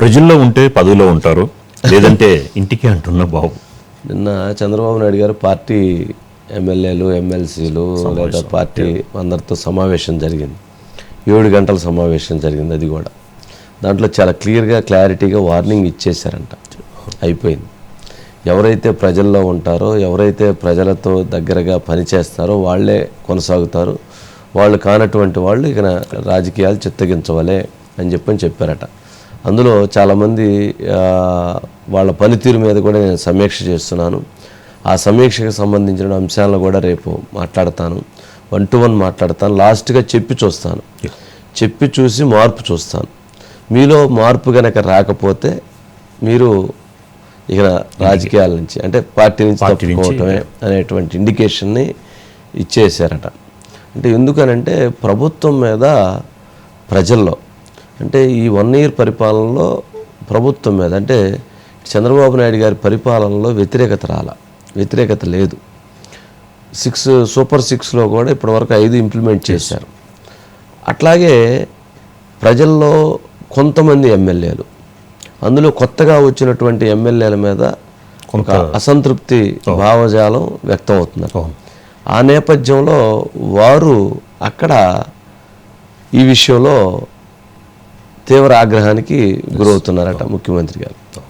ప్రజల్లో ఉంటే పదవిలో ఉంటారు లేదంటే ఇంటికి అంటున్న బాబు. నిన్న చంద్రబాబు నాయుడు గారు పార్టీ ఎమ్మెల్యేలు ఎమ్మెల్సీలు లేదా పార్టీ అందరితో సమావేశం జరిగింది. ఏడు గంటల సమావేశం జరిగింది అది కూడా. దాంట్లో చాలా క్లియర్గా క్లారిటీగా వార్నింగ్ ఇచ్చేశారంట. అయిపోయింది. ఎవరైతే ప్రజల్లో ఉంటారో ఎవరైతే ప్రజలతో దగ్గరగా పనిచేస్తారో వాళ్ళే కొనసాగుతారు. వాళ్ళు కానటువంటి వాళ్ళు ఇక రాజకీయాలు చిత్తగించవలే అని చెప్పని చెప్పారట. అందులో చాలామంది వాళ్ళ పనితీరు మీద కూడా నేను సమీక్ష చేస్తున్నాను. ఆ సమీక్షకు సంబంధించిన అంశాలను కూడా రేపు మాట్లాడతాను. వన్ టు వన్ మాట్లాడతాను. లాస్ట్గా చెప్పి చూస్తాను. చెప్పి చూసి మార్పు చూస్తాను. మీలో మార్పు గనక రాకపోతే మీరు ఇక రాజకీయాల నుంచి అంటే పార్టీ నుంచి పార్టీ నుంచి తప్పుకోవటమే అనేటువంటి ఇండికేషన్ని ఇచ్చేసారట అంటే ఎందుకనంటే ప్రభుత్వం మీద ప్రజల్లో అంటే ఈ వన్ ఇయర్ పరిపాలనలో ప్రభుత్వం మీద అంటే చంద్రబాబు నాయుడు గారి పరిపాలనలో వ్యతిరేకత రాల వ్యతిరేకత లేదు. సిక్స్ సూపర్ సిక్స్లో కూడా ఇప్పటివరకు ఐదు ఇంప్లిమెంట్ చేశారు. అట్లాగే ప్రజల్లో కొంతమంది ఎమ్మెల్యేలు అందులో కొత్తగా వచ్చినటువంటి ఎమ్మెల్యేల మీద ఒక అసంతృప్తి భావజాలం వ్యక్తం అవుతున్నారు. ఆ నేపథ్యంలో వారు అక్కడ ఈ విషయంలో తీవ్ర ఆగ్రహానికి గురవుతున్నారట ముఖ్యమంత్రి గారు.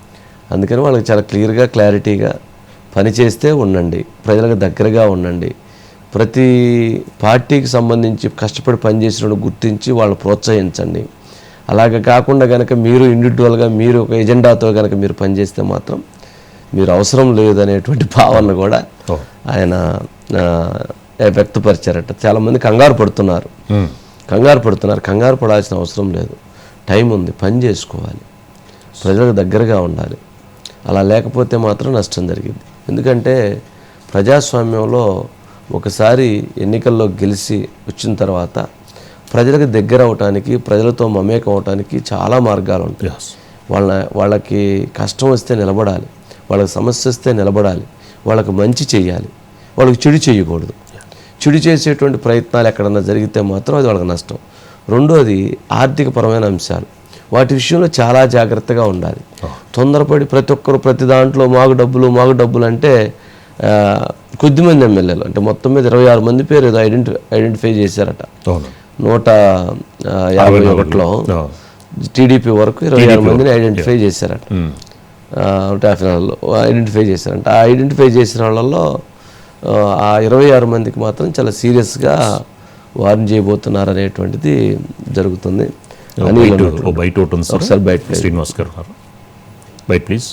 అందుకని వాళ్ళకి చాలా క్లియర్గా క్లారిటీగా పనిచేస్తే ఉండండి ప్రజలకు దగ్గరగా ఉండండి. ప్రతి పార్టీకి సంబంధించి కష్టపడి పనిచేసిన గుర్తించి వాళ్ళని ప్రోత్సహించండి. అలాగ కాకుండా కనుక మీరు ఇండివిజువల్గా మీరు ఒక ఎజెండాతో కనుక మీరు పనిచేస్తే మాత్రం మీరు అవసరం లేదనేటువంటి భావన కూడా. ఆయన వ్యక్తపరిచారట. చాలామంది కంగారు పడుతున్నారు. కంగారు పడుతున్నారు. కంగారు పడాల్సిన అవసరం లేదు. టైం ఉంది పని చేసుకోవాలి. ప్రజలకు దగ్గరగా ఉండాలి. అలా లేకపోతే మాత్రం నష్టం జరిగింది. ఎందుకంటే ప్రజాస్వామ్యంలో ఒకసారి ఎన్నికల్లో గెలిచి వచ్చిన తర్వాత ప్రజలకు దగ్గర అవటానికి ప్రజలతో మమేకం అవటానికి చాలా మార్గాలు ఉంటాయి. వాళ్ళ వాళ్ళకి కష్టం వస్తే నిలబడాలి. వాళ్ళకి సమస్య వస్తే నిలబడాలి. వాళ్ళకి మంచి చేయాలి. వాళ్ళకి చెడు చేయకూడదు. చెడు చేసేటువంటి ప్రయత్నాలు ఎక్కడన్నా జరిగితే మాత్రం అది వాళ్ళకి నష్టం. రెండోది ఆర్థికపరమైన అంశాలు. వాటి విషయంలో చాలా జాగ్రత్తగా ఉండాలి. తొందరపడి ప్రతి ఒక్కరు ప్రతి దాంట్లో మాకు డబ్బులు మాకు డబ్బులు అంటే కొద్దిమంది ఎమ్మెల్యేలు. అంటే మొత్తం మీద ఇరవై ఆరు మంది పేరు ఏదో ఐడెంటి ఐడెంటిఫై చేశారట. నూట యాభై ఒకటిలో. టీడీపీ వరకు ఇరవై ఆరు మందిని ఐడెంటిఫై చేశారట. ఉమ్. టాఫినాల్లో ఐడెంటిఫై చేశారంట. ఆ ఐడెంటిఫై చేసిన వాళ్ళల్లో ఆ, ఆ ఇరవై ఆరు మందికి మాత్రం చాలా సీరియస్గా వార్న్ చేయబోతున్నారు అనేటువంటిది జరుగుతుంది ఒకసారి బయట శ్రీనివాస్ గారు బయట ప్లీజ్.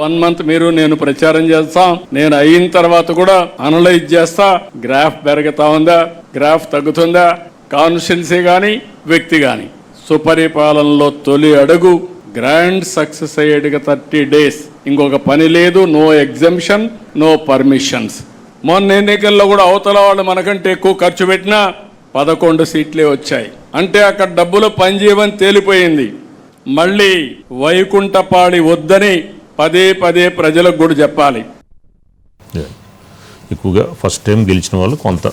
వన్ మంత్ మీరు నేను ప్రచారం చేస్తాం. నేను అయిన తర్వాత కూడా అనలైజ్ చేస్తా. గ్రాఫ్ పెరుగుతా ఉందా? గ్రాఫ్ తగ్గుతుందా? కాన్స్టిట్యున్సీ కానీ వ్యక్తి కానీ సుపరిపాలనలో తొలి అడుగు గ్రాండ్ సక్సెస్ అయ్యేటిగా థర్టీ డేస్. ఇంకొక పని లేదు నో ఎగ్జంప్షన్ నో పర్మిషన్స్. మొన్న ఎన్నికల్లో కూడా అవతల వాళ్ళు మనకంటే ఎక్కువ ఖర్చు పెట్టినా పదకొండు సీట్లే వచ్చాయి. అంటే అక్కడ డబ్బులు పనిచేయమని తేలిపోయింది. మళ్ళీ వైకుంఠపాడి వద్దని పదే పదే ప్రజలకు కూడా చెప్పాలి. Yeah. ఎక్కువగా ఫస్ట్ టైం గెలిచిన వాళ్ళు కొంత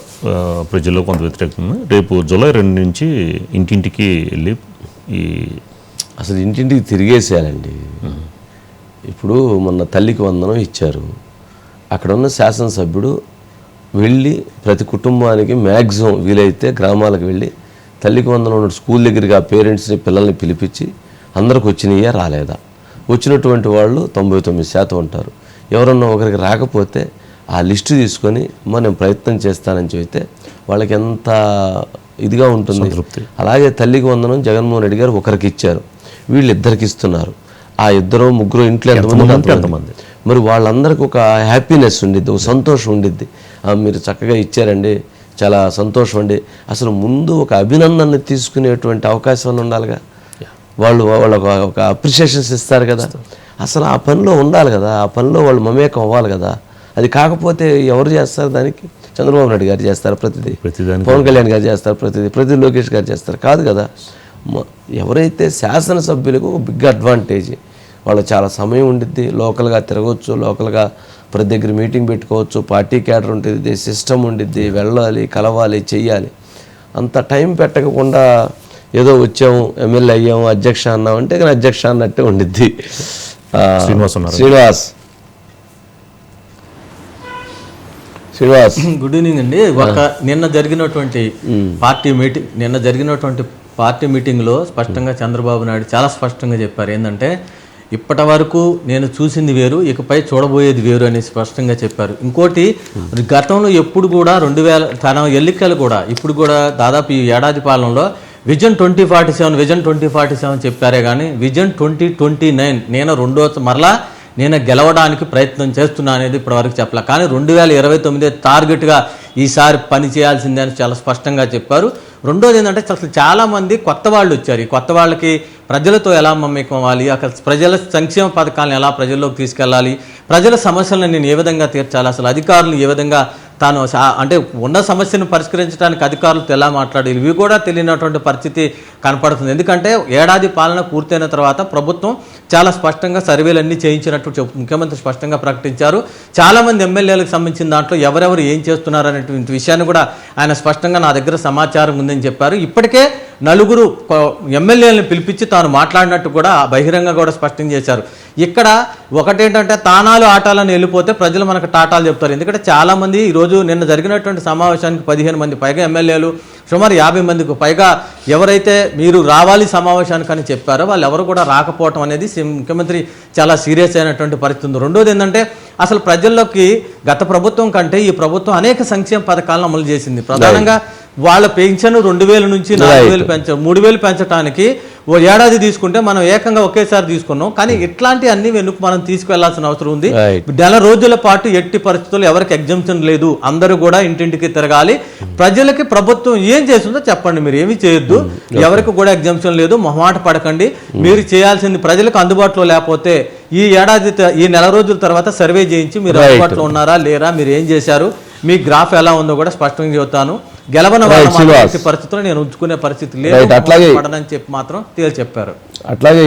ప్రజల్లో కొంత వ్యతిరేకత ఉంది. రేపు జూలై రెండు నుంచి ఇంటింటికి వెళ్ళి ఈ అసలు ఇంటింటికి తిరిగేసేయాలండి ఇప్పుడు మొన్న తల్లికి వందనం ఇచ్చారు. అక్కడ ఉన్న శాసనసభ్యుడు వెళ్ళి ప్రతి కుటుంబానికి మ్యాక్సిమం వీలైతే గ్రామాలకు వెళ్ళి తల్లికి వందనం ఉన్న స్కూల్ దగ్గరికి ఆ పేరెంట్స్ని పిల్లల్ని పిలిపించి అందరికి వచ్చినాయా రాలేదా? వచ్చినటువంటి వాళ్ళు తొంభై తొమ్మిది శాతం ఉంటారు. ఎవరన్నా ఒకరికి రాకపోతే ఆ లిస్టు తీసుకొని "అమ్మా, నేను ప్రయత్నం చేస్తానని చెబితే వాళ్ళకి ఎంత ఇదిగా ఉంటుంది. అలాగే తల్లికి వందనం జగన్మోహన్ రెడ్డి గారు ఒకరికి ఇచ్చారు. వీళ్ళు ఇద్దరికి ఇస్తున్నారు. ఆ ఇద్దరు ముగ్గురు ఇంట్లో ఎంతమంది మరి వాళ్ళందరికీ ఒక హ్యాపీనెస్ ఉండిద్ది ఒక సంతోషం ఉండిద్ది. మీరు చక్కగా ఇచ్చారండి. చాలా సంతోషం అండి అసలు ముందు ఒక అభినందనని తీసుకునేటువంటి అవకాశం ఉండాలిగా? వాళ్ళు వాళ్ళకు ఒక అప్రిషియేషన్స్ ఇస్తారు కదా. అసలు ఆ పనిలో ఉండాలి కదా. ఆ పనిలో వాళ్ళు మమేకం అవ్వాలి కదా. అది కాకపోతే ఎవరు చేస్తారు దానికి? చంద్రబాబు నాయుడు గారు చేస్తారు ప్రతిదీ. పవన్ కళ్యాణ్ గారు చేస్తారు ప్రతిదీ. ప్రతి లోకేష్ గారు చేస్తారు. కాదు కదా. ఎవరైతే శాసనసభ్యులకు ఒక బిగ్ అడ్వాంటేజ్ వాళ్ళకి చాలా సమయం ఉండిద్ది. లోకల్గా తిరగవచ్చు లోకల్గా ప్రతి దగ్గర మీటింగ్ పెట్టుకోవచ్చు పార్టీ క్యాడర్ ఉంటుంది సిస్టమ్ ఉండిద్ది వెళ్ళాలి కలవాలి చెయ్యాలి. అంత టైం పెట్టకుండా ఏదో వచ్చాము ఎమ్మెల్యే అయ్యాము అధ్యక్ష అన్నాం అంటే కానీ అధ్యక్ష అన్నట్టే ఉండిద్ది. ఆ, శ్రీనివాస్ ఉన్నారు. శ్రీనివాస్. శ్రీనివాస్. గుడ్ ఈవినింగ్ అండి. ఒక నిన్న జరిగినటువంటి పార్టీ మీటింగ్ నిన్న జరిగినటువంటి పార్టీ మీటింగ్లో స్పష్టంగా చంద్రబాబు నాయుడు చాలా స్పష్టంగా చెప్పారు. ఏంటంటే ఇప్పటి వరకు నేను చూసింది వేరు ఇకపై చూడబోయేది వేరు అని స్పష్టంగా చెప్పారు. ఇంకోటి గతంలో ఎప్పుడు కూడా రెండు వేల తన ఎన్నికలు కూడా ఇప్పుడు కూడా దాదాపు ఈ ఏడాది పాలనలో vision twenty forty seven vision twenty forty seven చెప్పారే కానీ విజన్ ట్వంటీ ట్వంటీ నైన్ నేను రెండో మరలా నేను గెలవడానికి ప్రయత్నం చేస్తున్నా అనేది ఇప్పటివరకు చెప్పలే. కానీ రెండు వేల ఇరవై తొమ్మిది టార్గెట్గా ఈసారి పని చేయాల్సిందే అని చాలా స్పష్టంగా చెప్పారు. రెండోది ఏంటంటే అసలు చాలామంది కొత్త వాళ్ళు వచ్చారు. ఈ కొత్త వాళ్ళకి ప్రజలతో ఎలా మమ్మకం అక్కడ ప్రజల సంక్షేమ పథకాలను ఎలా ప్రజల్లోకి తీసుకెళ్ళాలి? ప్రజల సమస్యలను నేను ఏ విధంగా తీర్చాలి? అసలు అధికారులు ఏ విధంగా తాను అంటే ఉన్న సమస్యను పరిష్కరించడానికి అధికారులతో ఎలా మాట్లాడాలి? ఇవి కూడా తెలియనటువంటి పరిస్థితి కనపడుతుంది. ఎందుకంటే ఏడాది పాలన పూర్తయిన తర్వాత ప్రభుత్వం చాలా స్పష్టంగా సర్వేలు అన్నీ చేయించినట్టు చెప్పు ముఖ్యమంత్రి స్పష్టంగా ప్రకటించారు. చాలామంది ఎమ్మెల్యేలకు సంబంధించిన దాంట్లో ఎవరెవరు ఏం చేస్తున్నారు అనేటువంటి విషయాన్ని కూడా ఆయన స్పష్టంగా నా దగ్గర సమాచారం ఉందని చెప్పారు. ఇప్పటికే నలుగురు ఎమ్మెల్యేలను పిలిపించి తాను మాట్లాడినట్టు కూడా బహిరంగ కూడా స్పష్టం చేశారు. ఇక్కడ ఒకటేంటంటే తానాలు ఆటాలను వెళ్ళిపోతే ప్రజలు మనకు టాటాలు చెప్తారు. ఎందుకంటే చాలామంది ఈరోజు నిన్న జరిగినటువంటి సమావేశానికి పదిహేను మంది పైగా ఎమ్మెల్యేలు సుమారు యాభై మందికి పైగా ఎవరైతే మీరు రావాలి సమావేశానికి అని చెప్పారో వాళ్ళు ఎవరు కూడా రాకపోవటం అనేది ముఖ్యమంత్రి చాలా సీరియస్ అయినటువంటి పరిస్థితి ఉంది. రెండోది ఏంటంటే అసలు ప్రజల్లోకి గత ప్రభుత్వం కంటే ఈ ప్రభుత్వం అనేక సంక్షేమ పథకాలను అమలు చేసింది. ప్రధానంగా వాళ్ళ పెన్షన్ రెండు వేల నుంచి నాలుగు వేలు పెంచ మూడు వేలు పెంచడానికి ఓ ఏడాది తీసుకుంటే మనం ఏకంగా ఒకేసారి తీసుకున్నాం. కానీ ఇట్లాంటి అన్ని వెనుక మనం తీసుకువెళ్ళాల్సిన అవసరం ఉంది. నెల రోజుల పాటు ఎట్టి పరిస్థితుల్లో ఎవరికి ఎగ్జామ్షన్ లేదు. అందరూ కూడా ఇంటింటికి తిరగాలి. ప్రజలకి ప్రభుత్వం ఏం చేస్తుందో చెప్పండి మీరు. ఏమీ చేయొద్దు. ఎవరికి కూడా ఎగ్జామ్షన్ లేదు. మొహమాట పడకండి. మీరు చేయాల్సింది ప్రజలకు అందుబాటులో లేకపోతే ఈ ఏడాది ఈ నెల రోజుల తర్వాత సర్వే చేయించి మీరు. అందుబాటులో ఉన్నారా లేరా మీరు ఏం చేశారు? మీ గ్రాఫ్ ఎలా ఉందో కూడా స్పష్టంగా చెబుతాను. గెలవన. పరిస్థితుల్లో నేను ఉంచుకునే పరిస్థితి అట్లాగే- లేదు పడనని చెప్పి మాత్రం తేల్చి చెప్పారు అట్లాగే